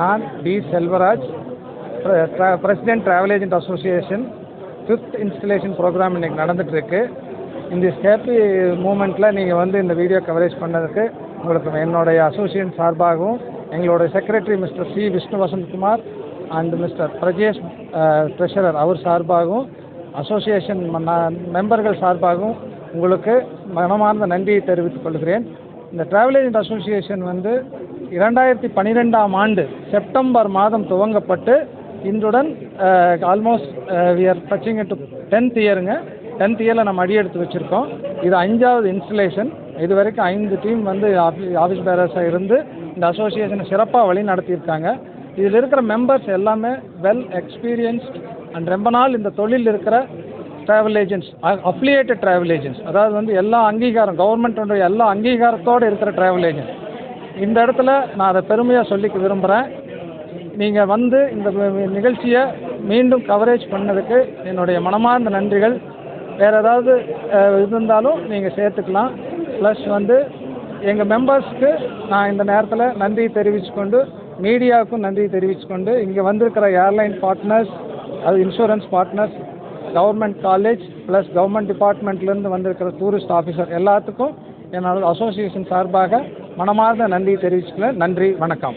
நான் T Selvaraj president travel agent association fifth installation program இன்றைக்கி நடந்துகிட்ருக்கு இந்த ஹேப்பி மூமெண்ட்டில் நீங்கள் வந்து இந்த வீடியோ கவரேஜ் பண்ணதுக்கு உங்களுக்கு என்னுடைய அசோசியேஷன் சார்பாகவும் எங்களுடைய secretary mister C Vishnu Vasanthkumar and mister Prajesh treasurer அவர் சார்பாகவும் அசோசியேஷன் மெம்பர்கள் சார்பாகவும் உங்களுக்கு மனமார்ந்த நன்றியை தெரிவித்துக் கொள்கிறேன். இந்த டிராவல் ஏஜென்ட் அசோசியேஷன் வந்து இரண்டாயிரத்தி பன்னிரெண்டாம் ஆண்டு செப்டம்பர் மாதம் துவங்கப்பட்டு இன்றுடன் almost we are touching to tenth இயருங்க tenth இயரில் நம்ம அடி எடுத்து வச்சுருக்கோம். இது அஞ்சாவது இன்ஸ்டலேஷன் இது வரைக்கும் ஐந்து டீம் வந்து ஆஃபீஸ் பேரர்ஸாக இருந்து இந்த அசோசியேஷனை சிறப்பாக வழி நடத்தியிருக்காங்க. இதில் இருக்கிற மெம்பர்ஸ் எல்லாமே வெல் எக்ஸ்பீரியன்ஸ்ட் அண்ட் ரொம்ப நாள் இந்த தொழில் இருக்கிற travel agents affiliated travel agents அதாவது வந்து எல்லா அங்கீகாரம் கவர்மெண்ட்டுடைய எல்லா அங்கீகாரத்தோடு இருக்கிற ட்ராவல் ஏஜென்ட் இந்த இடத்துல நான் அதை பெருமையாக சொல்லிக்க விரும்புகிறேன் நீங்கள் வந்து இந்த நிகழ்ச்சியை மீண்டும் கவரேஜ் பண்ணதுக்கு என்னுடைய மனமார்ந்த நன்றிகள். வேறு ஏதாவது இது இருந்தாலும் நீங்கள் சேர்த்துக்கலாம். ப்ளஸ் வந்து எங்கள் மெம்பர்ஸ்க்கு நான் இந்த நேரத்தில் நன்றி தெரிவிச்சுக்கொண்டு மீடியாவுக்கும் நன்றி தெரிவிச்சுக்கொண்டு இங்கே வந்திருக்கிற ஏர்லைன் பார்ட்னர்ஸ் அது insurance partners government college plus government டிபார்ட்மெண்ட்லேருந்து வந்திருக்கிற டூரிஸ்ட் ஆஃபீஸர் எல்லாத்துக்கும் என்னோட அசோசியேஷன் சார்பாக மனமார்ந்த நன்றி தெரிவிச்சுக்கிறேன். நன்றி வணக்கம்.